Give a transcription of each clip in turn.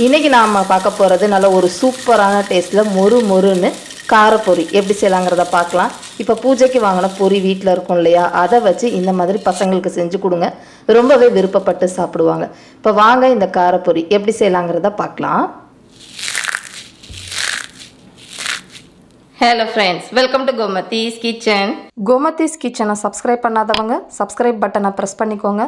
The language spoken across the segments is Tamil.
இன்றைக்கி நாம் பார்க்க போகிறது நல்ல ஒரு சூப்பரான டேஸ்ட்டில் மொறு மொறுன்னு காரப்பொரி எப்படி செய்யலாங்கிறத பார்க்கலாம். இப்போ பூஜைக்கு வாங்கின பொரி வீட்டில் இருக்கும் இல்லையா? அதை வச்சு இந்த மாதிரி பசங்களுக்கு செஞ்சு கொடுங்க. ரொம்பவே விருப்பப்பட்டு சாப்பிடுவாங்க. இப்போ வாங்க இந்த காரப்பொரி எப்படி செய்யலாங்கிறத பார்க்கலாம். Hello friends welcome to Gomathi's kitchen Gomathi's கிச்சனை சப்ஸ்கிரைப் பண்ணாதவங்க சப்ஸ்கிரைப் பட்டனை ப்ரெஸ் பண்ணிக்கோங்க.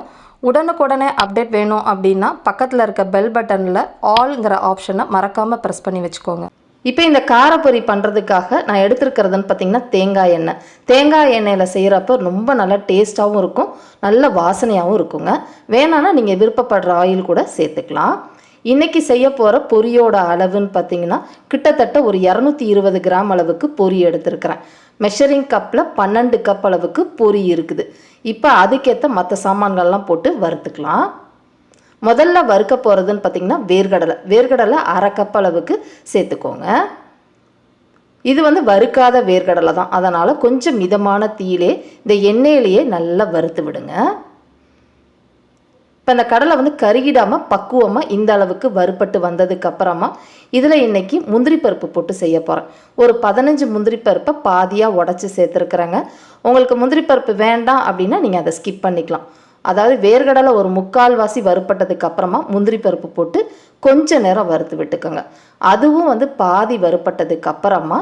உடனுக்குடனே அப்டேட் வேணும் அப்படின்னா பக்கத்தில் இருக்க பெல் பட்டனில் ஆல்ங்கிற ஆப்ஷனை மறக்காமல் ப்ரெஸ் பண்ணி வச்சுக்கோங்க. இப்போ இந்த காரப்பொரி பண்ணுறதுக்காக நான் எடுத்துருக்கிறதுன்னு பார்த்தீங்கன்னா தேங்காய் எண்ணெய். தேங்காய் எண்ணெயில் செய்கிறப்ப ரொம்ப நல்லா டேஸ்ட்டாகவும் இருக்கும் நல்ல வாசனையாகவும் இருக்குங்க. வேணான்னா நீங்கள் விருப்பப்படுற ஆயில் கூட சேர்த்துக்கலாம். இன்றைக்கி செய்ய போகிற பொரியோட அளவுன்னு பார்த்தீங்கன்னா கிட்டத்தட்ட ஒரு இரநூத்தி இருபது கிராம் அளவுக்கு பொரி எடுத்திருக்கிறேன். மெஷரிங் கப்பில் பன்னெண்டு கப் அளவுக்கு பொரி இருக்குது. இப்போ அதுக்கேற்ற மற்ற சாமான்கள்லாம் போட்டு வறுத்துக்கலாம். முதல்ல வறுக்க போகிறதுன்னு பார்த்தீங்கன்னா வேர்கடலை. வேர்கடலை அரை கப் அளவுக்கு சேர்த்துக்கோங்க. இது வந்து வறுக்காத வேர்கடலை தான். அதனால் கொஞ்சம் மிதமான தீயிலே இந்த எண்ணெயிலேயே நல்லா வறுத்து விடுங்க. இப்போ இந்த கடலை வந்து கருகிடாமல் பக்குவமாக இந்த அளவுக்கு வறுபட்டு வந்ததுக்கு அப்புறமா இதில் இன்றைக்கி முந்திரி பருப்பு போட்டு செய்ய போகிறேன் ஒரு பதினஞ்சு முந்திரி பருப்பை பாதியாக உடச்சி சேர்த்துருக்குறேங்க. உங்களுக்கு முந்திரி பருப்பு வேண்டாம் அப்படின்னா நீங்கள் அதை ஸ்கிப் பண்ணிக்கலாம். அதாவது வேர்கடலை ஒரு முக்கால்வாசி வறுப்பட்டதுக்கு அப்புறமா முந்திரி பருப்பு போட்டு கொஞ்ச நேரம் வறுத்து விட்டுக்கோங்க. அதுவும் வந்து பாதி வறுப்பட்டதுக்கு அப்புறமா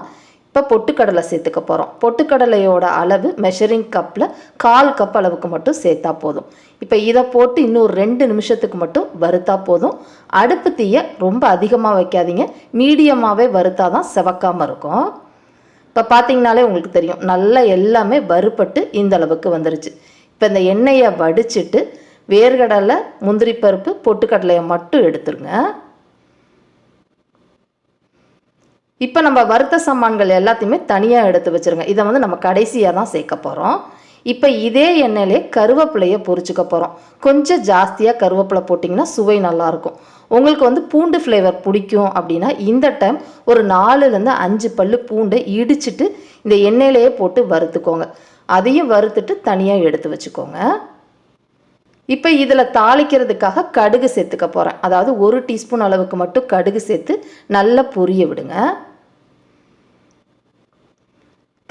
இப்போ பொட்டுக்கடலை சேர்த்துக்க போகிறோம் பொட்டுக்கடலையோட அளவு மெஷரிங் கப்பில் கால் கப் அளவுக்கு மட்டும் சேர்த்தா போதும். இப்போ இதை போட்டு இன்னும் ஒரு ரெண்டு நிமிஷத்துக்கு மட்டும் வறுத்தா போதும். அடுப்பு தீயை ரொம்ப அதிகமாக வைக்காதீங்க. மீடியமாகவே வறுத்தா தான் செவக்காமல் இருக்கும். இப்போ பார்த்தீங்கனாலே உங்களுக்கு தெரியும். நல்லா எல்லாமே வறுபட்டு இந்த அளவுக்கு வந்துருச்சு. இப்போ இந்த எண்ணெயை வடிச்சிட்டு வேர்கடலை முந்திரி பருப்பு பொட்டுக்கடலையை மட்டும் எடுத்துருங்க. இப்போ நம்ம வறுத்த சாமான்கள் எல்லாத்தையுமே தனியாக எடுத்து வச்சுருங்க. இதை வந்து நம்ம கடைசியாக தான் சேர்க்க போகிறோம் இப்போ இதே எண்ணெயிலே கருவேப்பிலையை பொரிச்சுக்க போகிறோம் கொஞ்சம் ஜாஸ்தியாக கருவேப்பிலை போட்டிங்கன்னா சுவை நல்லாயிருக்கும் உங்களுக்கு வந்து பூண்டு ஃப்ளேவர் பிடிக்கும் அப்படின்னா இந்த டைம் ஒரு நாலுலேருந்து அஞ்சு பல்லு பூண்டை இடிச்சிட்டு இந்த எண்ணெயிலேயே போட்டு வறுத்துக்கோங்க. அதையும் வறுத்துட்டு தனியாக எடுத்து வச்சுக்கோங்க. இப்போ இதில் தாளிக்கிறதுக்காக கடுகு சேர்த்துக்க போகிறேன் அதாவது ஒரு டீஸ்பூன் அளவுக்கு மட்டும் கடுகு சேர்த்து நல்லா பொரிய விடுங்க.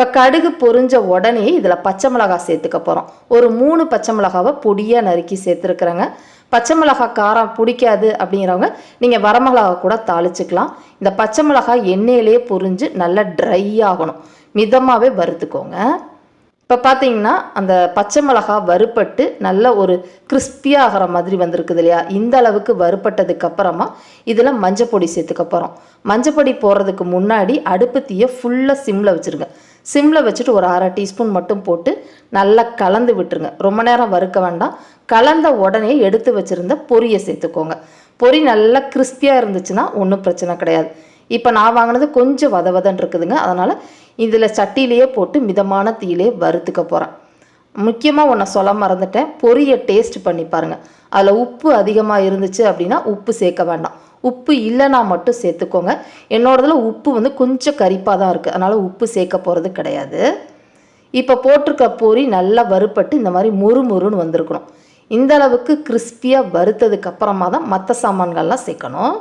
இப்போ கடுகு பொரிஞ்ச உடனே இதில் பச்சை மிளகாய் சேர்த்துக்க போகிறோம் ஒரு மூணு பச்சை மிளகாவை பொடியாக நறுக்கி சேர்த்துருக்குறேங்க. பச்சை மிளகாய் காரம் பிடிக்காது அப்படிங்கிறவங்க நீங்கள் வரமிளகா கூட தாளிச்சுக்கலாம். இந்த பச்சை மிளகாய் எண்ணெயிலே பொரிஞ்சு நல்லா ட்ரை ஆகணும். மிதமாகவே வறுத்துக்கோங்க. இப்போ பார்த்தீங்கன்னா அந்த பச்சை மிளகா வறுப்பட்டு நல்ல ஒரு கிறிஸ்பியாகிற மாதிரி வந்திருக்குது இல்லையா? இந்த அளவுக்கு வறுப்பட்டதுக்கு அப்புறமா இதில் மஞ்சப்பொடி சேர்த்துக்க போகிறோம் மஞ்சப்பொடி போடுறதுக்கு முன்னாடி அடுப்பு தீயை ஃபுல்லாக சிம்மில் வச்சுருங்க. சிம்மில் வச்சுட்டு ஒரு அரை டீஸ்பூன் மட்டும் போட்டு நல்லா கலந்து விட்டுருங்க. ரொம்ப நேரம் வறுக்க வேண்டாம். கலந்த உடனே எடுத்து வச்சுருந்த பொரியை சேர்த்துக்கோங்க. பொரி நல்லா கிறிஸ்பியாக இருந்துச்சுன்னா ஒன்றும் பிரச்சனை கிடையாது. இப்போ நான் வாங்கினது கொஞ்சம் வத வதன் இருக்குதுங்க. அதனால் இதில் சட்டியிலேயே போட்டு மிதமான தீயிலே வறுத்துக்க போகிறேன் முக்கியமாக ஒன்றை சொல்ல மறந்துட்டேன். பொரியை டேஸ்ட் பண்ணி பாருங்கள் அதில் உப்பு அதிகமாக இருந்துச்சு அப்படின்னா உப்பு சேர்க்க வேண்டாம். உப்பு இல்லைனா மட்டும் சேர்த்துக்கோங்க. என்னோடதில் உப்பு வந்து கொஞ்சம் கரிப்பாக தான் இருக்குது அதனால் உப்பு சேர்க்க போகிறது கிடையாது. இப்போ போட்டிருக்க பூரி நல்லா வறுப்பட்டு இந்த மாதிரி முறு முறுன்னு வந்திருக்கணும். இந்த அளவுக்கு கிறிஸ்பியாக வறுத்ததுக்கு அப்புறமா தான் மற்ற சாமான்கள்லாம் சேர்க்கணும்.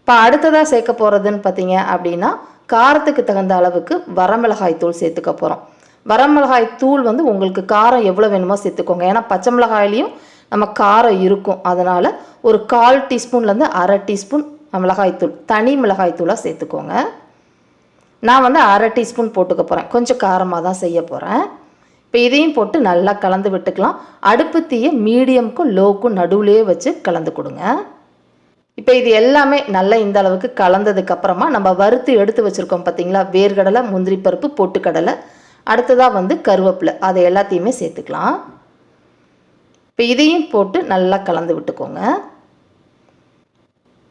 இப்போ அடுத்ததாக சேர்க்க போகிறதுன்னு பார்த்தீங்க அப்படின்னா காரத்துக்கு தகுந்த அளவுக்கு வரமிளகாய் தூள் சேர்த்துக்க போகிறோம் வரமிளகாய் தூள் வந்து உங்களுக்கு காரம் எவ்வளோ வேணுமோ சேர்த்துக்கோங்க. ஏன்னா பச்சை மிளகாயிலையும் நம்ம காரம் இருக்கும். அதனால் ஒரு கால் டீஸ்பூன்லேருந்து அரை டீஸ்பூன் மிளகாய்த்தூள் தனி மிளகாய்த்தூளாக சேர்த்துக்கோங்க. நான் வந்து அரை டீஸ்பூன் போட்டுக்க போகிறேன் கொஞ்சம் காரமாக தான் செய்ய போகிறேன் இப்போ இதையும் போட்டு நல்லா கலந்து விட்டுக்கலாம். அடுப்பு தீயை மீடியம்க்கும் லோக்கும் நடுவுலேயே வச்சு கலந்து கொடுங்க. இப்போ இது எல்லாமே நல்லா இந்த அளவுக்கு கலந்ததுக்கப்புறமா நம்ம வறுத்து எடுத்து வச்சுருக்கோம் பார்த்தீங்களா வேர்க்கடலை முந்திரி பருப்பு பொட்டுக்கடலை. அடுத்ததாக வந்து கருவேப்பிலை. அதை எல்லாத்தையுமே சேர்த்துக்கலாம். இப்போ இதையும் போட்டு நல்லா கலந்து விட்டுக்கோங்க.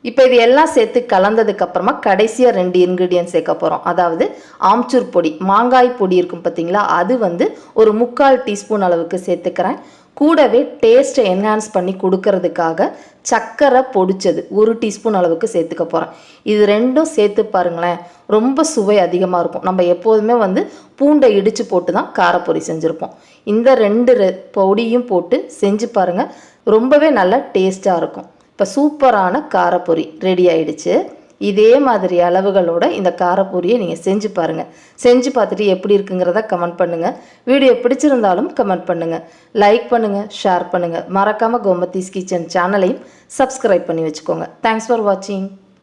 இப்போ இது எல்லாம் சேர்த்து கலந்ததுக்கப்புறமா கடைசியாக ரெண்டு இன்க்ரீடியன்ட் சேர்க்க போகிறோம் அதாவது ஆம்ச்சூர் பொடி மாங்காய் பொடி இருக்கும் பார்த்தீங்களா அது வந்து ஒரு முக்கால் டீஸ்பூன் அளவுக்கு சேர்த்துக்கிறேன். கூடவே டேஸ்ட்டை என்ஹான்ஸ் பண்ணி கொடுக்கறதுக்காக சர்க்கரை பொடிச்சது ஒரு டீஸ்பூன் அளவுக்கு சேர்த்துக்க போகிறேன் இது ரெண்டும் சேர்த்து பாருங்களேன் ரொம்ப சுவை அதிகமாக இருக்கும். நம்ம எப்போதுமே வந்து பூண்டை இடித்து போட்டு தான் காரப்பொரி செஞ்சுருப்போம். இந்த ரெண்டு ரெ- பொடியும் போட்டு செஞ்சு பாருங்கள் ரொம்பவே நல்லா டேஸ்ட்டாக இருக்கும். இப்போ சூப்பரான காரப்பொரி ரெடி ஆயிடுச்சு. இதே மாதிரி அளவுகளோட இந்த காரப்பொரியை நீங்கள் செஞ்சு பாருங்கள் செஞ்சு பார்த்துட்டு எப்படி இருக்குங்கிறத கமெண்ட் பண்ணுங்கள் வீடியோ பிடிச்சிருந்தாலும் கமெண்ட் பண்ணுங்கள் லைக் பண்ணுங்கள் ஷேர் பண்ணுங்கள் மறக்காமல் கோமத்தீஸ் கிச்சன் சேனலையும் சப்ஸ்கிரைப் பண்ணி வச்சுக்கோங்க. தேங்க்ஸ் ஃபார் வாட்சிங்